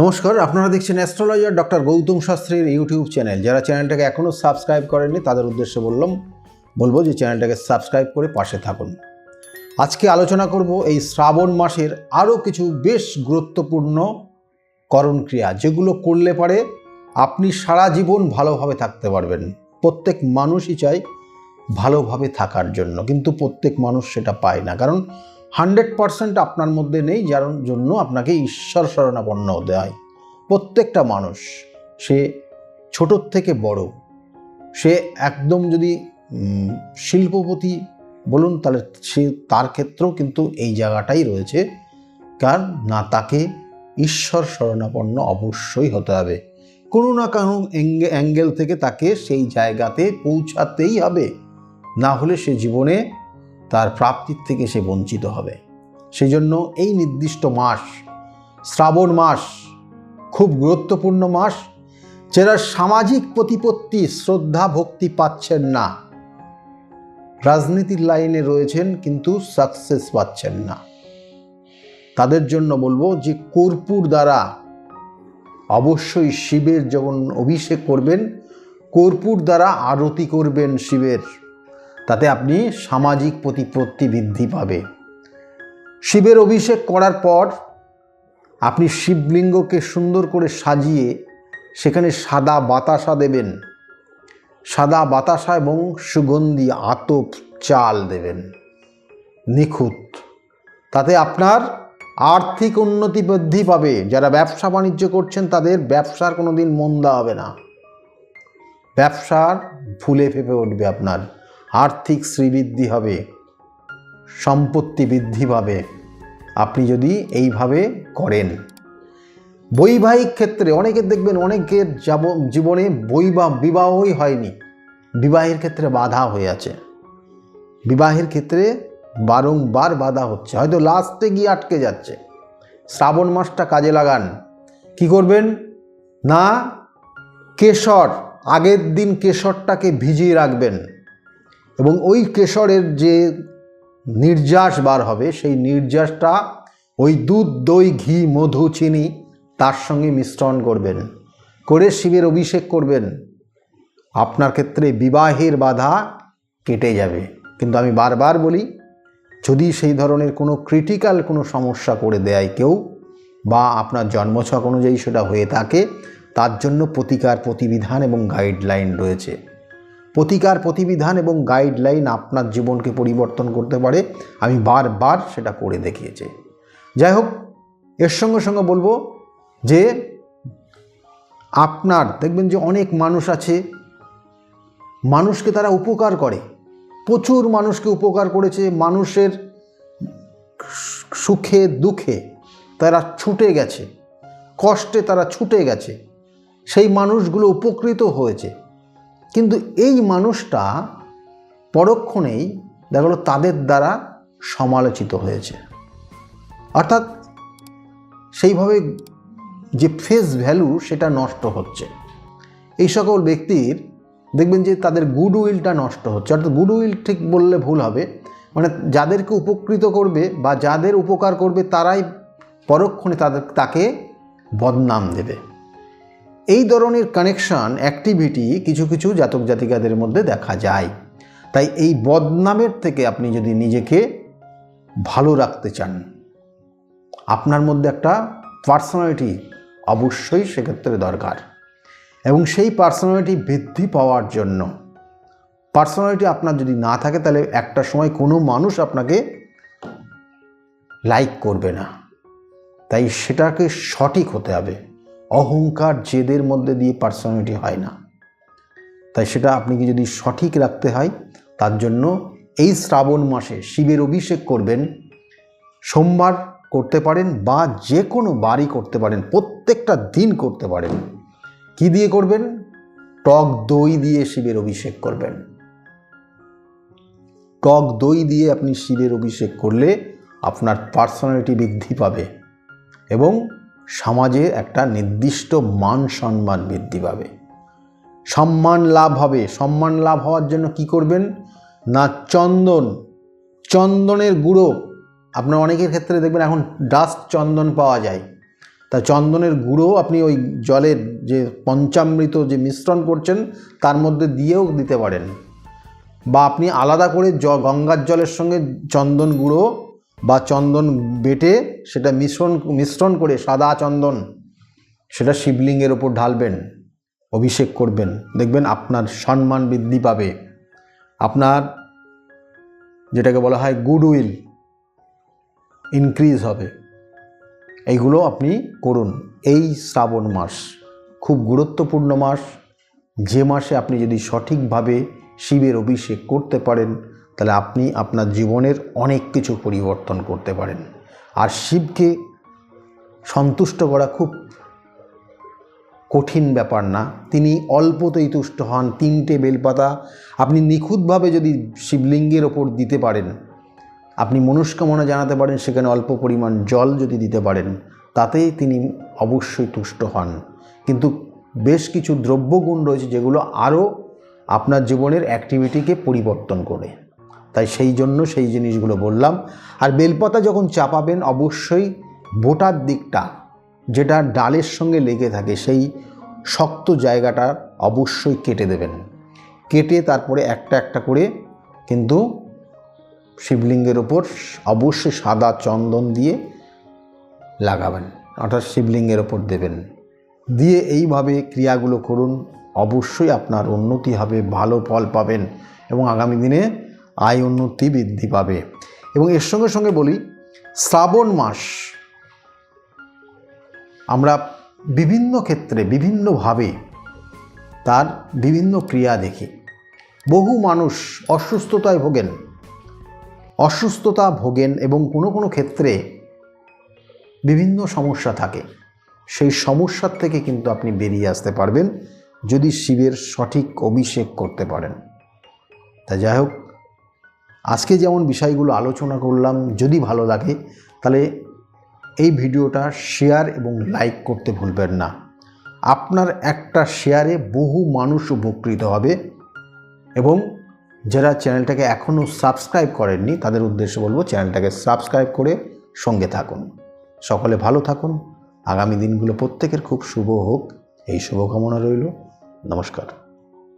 নমস্কার, আপনারা দেখছেন অ্যাস্ট্রোলজার ডক্টর গৌতম শাস্ত্রীর ইউটিউব চ্যানেল যারা চ্যানেলটাকে এখনও সাবস্ক্রাইব করেননি, তাদের উদ্দেশ্যে বললাম, বলব যে চ্যানেলটাকে সাবস্ক্রাইব করে পাশে থাকুন। আজকে আলোচনা করব এই শ্রাবণ মাসের আরও কিছু বেশ গুরুত্বপূর্ণ করণ ক্রিয়া যেগুলো করলে পারে আপনি সারা জীবন ভালোভাবে থাকতে পারবেন। প্রত্যেক মানুষই চায় ভালোভাবে থাকার জন্য, কিন্তু প্রত্যেক মানুষ সেটা পায় না। কারণ হান্ড্রেড পারসেন্ট আপনার মধ্যে নেই, যার জন্য আপনাকে ঈশ্বর শরণাপন্ন হতে হয় প্রত্যেকটা মানুষ, সে ছোটোর থেকে বড়, সে একদম যদি শিল্পপতি বলুন, তাহলে সে তার ক্ষেত্রেও কিন্তু এই জায়গাটাই রয়েছে। কার না তাকে ঈশ্বর শরণাপন্ন অবশ্যই হতে হবে। কোনো না কোনো অ্যাঙ্গেল থেকে তাকে সেই জায়গাতে পৌঁছাতেই হবে। না হলে সে জীবনে তার প্রাপ্তির থেকে সে বঞ্চিত হবে। সেই জন্য এই নির্দিষ্ট মাস, শ্রাবণ মাস, খুব গুরুত্বপূর্ণ মাস, যারা সামাজিক প্রতিপত্তি, শ্রদ্ধা, ভক্তি পাচ্ছেন না, রাজনীতির লাইনে রয়েছেন কিন্তু সাকসেস পাচ্ছেন না। তাদের জন্য বলব যে কর্পূর দ্বারা অবশ্যই শিবের যখন অভিষেক করবেন, কর্পূর দ্বারা আরতি করবেন শিবের। তাতে আপনি সামাজিক প্রতিপত্তি বৃদ্ধি পাবে। শিবের অভিষেক করার পর আপনি শিবলিঙ্গকে সুন্দর করে সাজিয়ে সেখানে সাদা বাতাসা দেবেন। সাদা বাতাসা এবং সুগন্ধি আতপ চাল দেবেন। নিখুঁত। তাতে আপনার আর্থিক উন্নতি বৃদ্ধি পাবে। যারা ব্যবসা বাণিজ্য করছেন, তাদের ব্যবসার কোনো দিন মন্দা হবে না। ব্যবসার ফুলে ফেপে উঠবে আপনার। আর্থিক শ্রীবৃদ্ধি হবে, সম্পত্তি বৃদ্ধি পাবে। আপনি যদি এইভাবে করেন, বৈবাহিক ক্ষেত্রে অনেকের দেখবেন অনেকের যাব, জীবনে বৈবা, বিবাহই হয়নি। বিবাহের ক্ষেত্রে বাধা হয়ে আছে। বিবাহের ক্ষেত্রে বারংবার বাধা হচ্ছে। হয়তো লাস্টে গিয়ে আটকে যাচ্ছে। শ্রাবণ মাসটা কাজে লাগান। কি করবেন? না, কেশর, আগের দিন কেশরটাকে ভিজিয়ে রাখবেন। এবং ওই কেশরের যে নির্যাস বার হবে, সেই নির্যাসটা ওই দুধ, দই, ঘি, মধু, চিনি তার সঙ্গে মিশ্রণ করবেন। করে শিবের অভিষেক করবেন। আপনার ক্ষেত্রে বিবাহের বাধা কেটে যাবে। কিন্তু আমি বারবার বলি, যদি সেই ধরনের কোনো ক্রিটিক্যাল কোনো সমস্যা করে দেয় কেউ বা আপনার জন্মছক অনুযায়ী সেটা হয়ে থাকে, তার জন্য প্রতিকার, প্রতিবিধান এবং গাইডলাইন রয়েছে। প্রতিকার, প্রতিবিধান এবং গাইডলাইন আপনার জীবনকে পরিবর্তন করতে পারে। আমি বারবার সেটা করে দেখিয়েছি। যাই হোক, এর সঙ্গে সঙ্গে বলব যে আপনার, দেখবেন যে অনেক মানুষ আছে, মানুষকে তারা উপকার করে। প্রচুর মানুষকে উপকার করেছে। মানুষের সুখে, দুঃখে তারা ছুটে গেছে। কষ্টে তারা ছুটে গেছে। সেই মানুষগুলো উপকৃত হয়েছে। কিন্তু এই মানুষটা পরক্ষণেই দেখা গেলো তাদের দ্বারা সমালোচিত হয়েছে। অর্থাৎ সেইভাবে যে ফেস ভ্যালু সেটা নষ্ট হচ্ছে। এই সকল ব্যক্তির দেখবেন যে তাদের গুড উইলটা নষ্ট হচ্ছে। অর্থাৎ গুড উইল ঠিক বললে ভুল হবে। মানে যাদেরকে উপকৃত করবে বা যাদের উপকার করবে তারাই পরক্ষণে তাদের তাকে বদনাম দেবে। এই ধরনের কানেকশন অ্যাক্টিভিটি কিছু কিছু জাতক জাতিকাদের মধ্যে দেখা যায়। তাই এই বদনামের থেকে আপনি যদি নিজেকে ভালো রাখতে চান, আপনার মধ্যে একটা পার্সোনালিটি অবশ্যই সেক্ষেত্রে দরকার। এবং সেই পার্সোনালিটি বৃদ্ধি পাওয়ার জন্য পার্সোনালিটি আপনার যদি না থাকে তাহলে একটা সময় কোনো মানুষ আপনাকে লাইক করবে না। তাই সেটাকে সঠিক হতে হবে। অহংকার জেদের মধ্যে দিয়ে পার্সোনালিটি হয় না। তাই সেটা আপনাকে যদি সঠিক রাখতে হয়, তার জন্য এই শ্রাবণ মাসে শিবের অভিষেক করবেন, সোমবার করতে পারেন বা যে কোনো বারই করতে পারেন, প্রত্যেকটা দিন করতে পারেন। কি দিয়ে করবেন? টক দই দিয়ে শিবের অভিষেক করবেন। টক দই দিয়ে আপনি শিবের অভিষেক করলে আপনার পার্সোনালিটি বৃদ্ধি পাবে এবং সমাজে একটা নির্দিষ্ট মান সম্মান বৃদ্ধি পাবে। সম্মান লাভ হবে। সম্মান লাভ হওয়ার জন্য কি করবেন? না, চন্দন, চন্দনের গুঁড়ো। আপনার অনেকের ক্ষেত্রে দেখবেন এখন ডাস্ট চন্দন পাওয়া যায়। তা চন্দনের গুঁড়ো আপনি ওই জলের যে পঞ্চামৃত যে মিশ্রণ করছেন, তার মধ্যে দিয়েও দিতে পারেন। বা আপনি আলাদা করে জ, গঙ্গার জলের সঙ্গে চন্দন গুঁড়ো বা চন্দন বেটে সেটা মিশ্রণ মিশ্রণ করে সাদা চন্দন, সেটা শিবলিঙ্গের ওপর ঢালবেন, অভিষেক করবেন। দেখবেন আপনার সম্মান বৃদ্ধি পাবে। আপনার যেটাকে বলা হয় গুডউইল ইনক্রিজ হবে। এইগুলো আপনি করুন। এই শ্রাবণ মাস খুব গুরুত্বপূর্ণ মাস। যে মাসে আপনি যদি সঠিকভাবে শিবের অভিষেক করতে পারেন তাহলে আপনি আপনার জীবনের অনেক কিছু পরিবর্তন করতে পারেন। আর শিবকে সন্তুষ্ট করা খুব কঠিন ব্যাপার না। তিনি অল্পতেই তুষ্ট হন, তিনটে বেলপাতা আপনি নিখুঁতভাবে যদি শিবলিঙ্গের ওপর দিতে পারেন, আপনি মনস্কামনা জানাতে পারেন সেখানে অল্প পরিমাণ জল যদি দিতে পারেন তাতেই তিনি অবশ্যই তুষ্ট হন। কিন্তু বেশ কিছু দ্রব্যগুণ রয়েছে যেগুলো আরও আপনার জীবনের অ্যাক্টিভিটিকে পরিবর্তন করে। তাই সেই জন্য সেই জিনিসগুলো বললাম। আর বেলপাতা যখন চাপাবেন, অবশ্যই বোটার দিকটা, যেটা ডালের সঙ্গে লেগে থাকে, সেই শক্ত জায়গাটা অবশ্যই কেটে দেবেন। কেটে তারপরে একটা একটা করে কিন্তু শিবলিঙ্গের ওপর অবশ্যই সাদা চন্দন দিয়ে লাগাবেন, অর্থাৎ শিবলিঙ্গের ওপর দেবেন। দিয়ে এইভাবে ক্রিয়াগুলো করুন, অবশ্যই আপনার উন্নতি হবে, ভালো ফল পাবেন এবং আগামী দিনে আয় উন্নতি বৃদ্ধি পাবে। এবং এর সঙ্গে সঙ্গে বলি, শ্রাবণ মাস, আমরা বিভিন্ন ক্ষেত্রে, বিভিন্নভাবে তার বিভিন্ন ক্রিয়া দেখি। বহু মানুষ অসুস্থতায় ভোগেন। অসুস্থতা ভোগেন এবং কোনো কোনো ক্ষেত্রে বিভিন্ন সমস্যা থাকে। সেই সমস্যার থেকে কিন্তু আপনি বেরিয়ে আসতে পারবেন যদি শিবের সঠিক অভিষেক করতে পারেন। তা যাই হোক আজকে যেমন বিষয়গুলো আলোচনা করলাম, যদি ভালো লাগে, তাহলে এই ভিডিওটা শেয়ার এবং লাইক করতে ভুলবেন না। আপনার একটা শেয়ারে বহু মানুষ উপকৃত হবে এবং যারা চ্যানেলটাকে এখনও সাবস্ক্রাইব করেননি, তাদের উদ্দেশ্যে বলব চ্যানেলটাকে সাবস্ক্রাইব করে সঙ্গে থাকুন। সকলে ভালো থাকুন। আগামী দিনগুলো প্রত্যেকের খুব শুভ হোক। এই শুভকামনা রইল। নমস্কার।